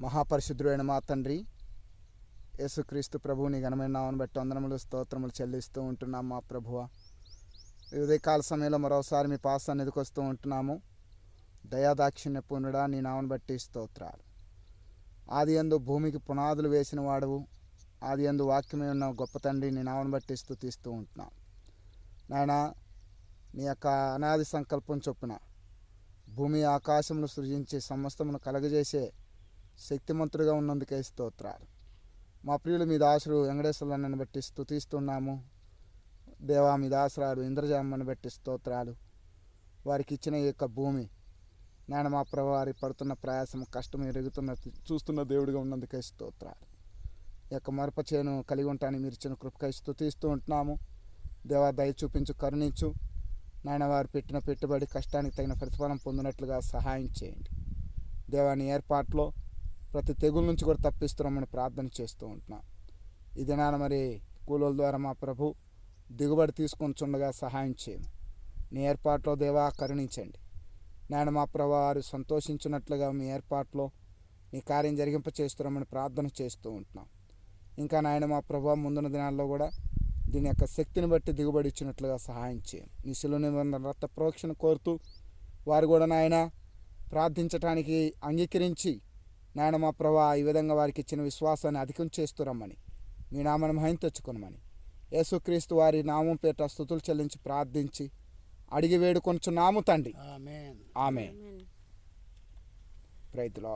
మహాపరిశుద్ధుడైన మా తండ్రి యేసుక్రీస్తు ప్రభువుని ఘనమైన నామను బట్టి వందనములు స్తోత్రములు చెల్లిస్తూ ఉంటున్నాం మా ప్రభువ. ఉదయకాల సమయంలో మరోసారి మీ పాస్ ఎదుకొస్తూ ఉంటున్నాము. దయాదాక్షిణ్య పూర్ణుడా నీ నామను బట్టి స్తోత్రాలు. ఆది ఎందు భూమికి పునాదులు వేసిన వాడువు. ఆది ఎందు వాక్యమే ఉన్న గొప్ప తండ్రి నీ నామను బట్టి స్థుతిస్తూ ఉంటున్నాం. నాయన నీ యొక్క అనాది సంకల్పం చొప్పున భూమి ఆకాశమును సృజించి సమస్తమును కలగజేసే శక్తిమంతుడిగా ఉన్నందుకే స్తోత్రాలు. మా ప్రియులు మీ దాసుడు వెంకటేశ్వరులను బట్టి స్థుతిస్తున్నాము దేవా మీ దాసురాలు ఇంద్రజామని బట్టి స్తోత్రాలు. వారికి ఇచ్చిన ఈ యొక్క భూమి నాయన మా ప్రభు వారి పడుతున్న ప్రయాసం కష్టం ఎరుగుతున్న చూస్తున్న దేవుడిగా ఉన్నందుకే స్తోత్రాలు. ఈ యొక్క మరప చేను కలిగి ఉంటాను మీరు ఇచ్చిన కృపకై స్థుతిస్తూ ఉంటున్నాము. దేవా దయ చూపించు కరుణించు. నాయన వారు పెట్టిన పెట్టుబడి కష్టానికి తగిన ప్రతిఫలం పొందినట్లుగా సహాయం చేయండి. దేవాని ఏర్పాట్లో ప్రతి తెగుల నుంచి కూడా తప్పిస్తున్నామని ప్రార్థన చేస్తూ ఉంటున్నాం. ఈ నాన్న మరి కూలోల ద్వారా మా ప్రభు దిగుబడి తీసుకొని చుండగా సహాయం చేయము నీ ఏర్పాట్లో దేవా కరుణించండి. నాయన మా ప్రభు వారు సంతోషించినట్లుగా మీ ఏర్పాట్లో నీ కార్యం జరిగింప చేస్తున్నామని ప్రార్థన చేస్తూ ఉంటున్నాం. ఇంకా నాయన మా ప్రభు ముందున్న దినాల్లో కూడా దీని యొక్క శక్తిని బట్టి దిగుబడి ఇచ్చినట్లుగా సహాయం చేయం. నీ శిలువ నిబంధన రక్త ప్రోక్షణ కోరుతూ వారు కూడా నాయన ప్రార్థించటానికి అంగీకరించి నాయన మా ప్రభా ఈ విధంగా వారికి ఇచ్చిన విశ్వాసాన్ని అధికం చేస్తురమ్మని మీ నామను మహిం తెచ్చుకొనమని. యేసుక్రీస్తు వారి నామం పేట స్థుతులు చెల్లించి ప్రార్థించి అడిగి వేడుకొంచున్నాము తండ్రి. ఆమెన్. ఆమె రైతుల